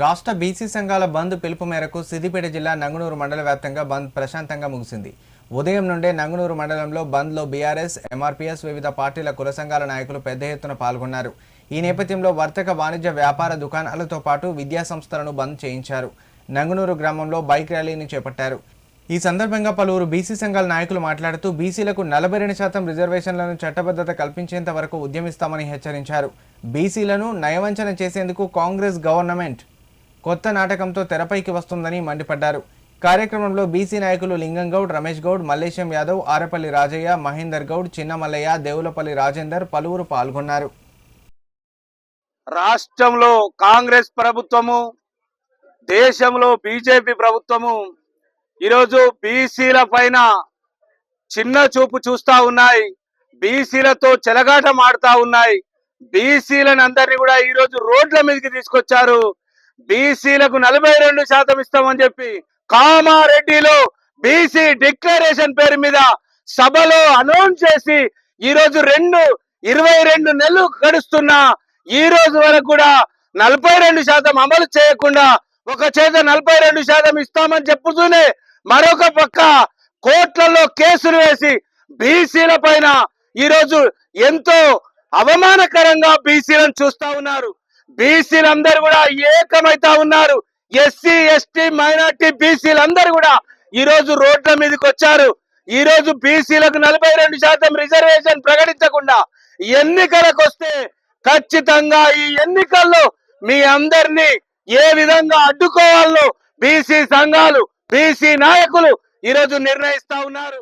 రాష్ట్ర బీసీ సంఘాల బంద్ పిలుపు మేరకు సిద్దిపేట జిల్లా నంగునూరు మండల వ్యాప్తంగా బంద్ ప్రశాంతంగా ముగిసింది. ఉదయం నుండే నంగునూరు మండలంలో బంద్లో బీఆర్ఎస్ ఎంఆర్పీఎస్ వివిధ పార్టీల కుల సంఘాల నాయకులు పెద్ద ఎత్తున పాల్గొన్నారు. ఈ నేపథ్యంలో వర్తక వాణిజ్య వ్యాపార దుకాణాలతో పాటు విద్యా సంస్థలను బంద్ చేయించారు. నంగునూరు గ్రామంలో బైక్ ర్యాలీని చేపట్టారు. ఈ సందర్భంగా పలువురు బీసీ సంఘాల నాయకులు మాట్లాడుతూ బీసీలకు నలభై రెండు శాతం రిజర్వేషన్లను చట్టబద్ధత కల్పించేంత వరకు ఉద్యమిస్తామని హెచ్చరించారు. బీసీలను నయవంచన చేసేందుకు కాంగ్రెస్ గవర్నమెంట్ కొత్త నాటకంతో తెరపైకి వస్తుందని మండిపడ్డారు. కార్యక్రమంలో బీసీ నాయకులు లింగం గౌడ్ రమేష్ గౌడ్ మల్లేశం యాదవ్ ఆరపల్లి రాజయ్య మహేందర్ గౌడ్ చిన్నమల్లయ్య దేవులపల్లి రాజేందర్ పలువురు పాల్గొన్నారు. రాష్ట్రంలో కాంగ్రెస్ ప్రభుత్వము దేశంలో బీజేపీ ప్రభుత్వము ఈరోజు బీసీల పైన చిన్న చూపు చూస్తా ఉన్నాయి. బీసీలతో చెలగాట మాడుతా ఉన్నాయి. బీసీలను అందరినీ కూడా ఈరోజు రోడ్ల మీదకి తీసుకొచ్చారు. బీసీలకు నలభై రెండు శాతం ఇస్తామని చెప్పి కామారెడ్డిలో బీసీ డిక్లరేషన్ పేరు మీద సభలో అనౌన్స్ చేసి ఈ రోజు రెండు ఇరవై రెండు నెలలు గడుస్తున్నా ఈ రోజు వరకు కూడా నలభై రెండు శాతం అమలు చేయకుండా ఒక చేత నలభై రెండు శాతం ఇస్తామని చెప్పుతూనే మరొక పక్క కోట్లలో కేసులు వేసి బీసీల పైన ఈరోజు ఎంతో అవమానకరంగా బీసీలను చూస్తా ఉన్నారు. బీసీలందరూ కూడా ఏకమైతా ఉన్నారు. ఎస్సీ ఎస్టీ మైనార్టీ బీసీలందరూ కూడా ఈ రోజు రోడ్ల మీదకి వచ్చారు ఈ రోజు బీసీలకు నలభై రెండు శాతం రిజర్వేషన్ ప్రకటించకుండా ఎన్నికలకు వస్తే ఖచ్చితంగా ఈ ఎన్నికల్లో మీ అందరినీ ఏ విధంగా అడ్డుకోవాలో బీసీ సంఘాలు బీసీ నాయకులు ఈరోజు నిర్ణయిస్తా ఉన్నారు.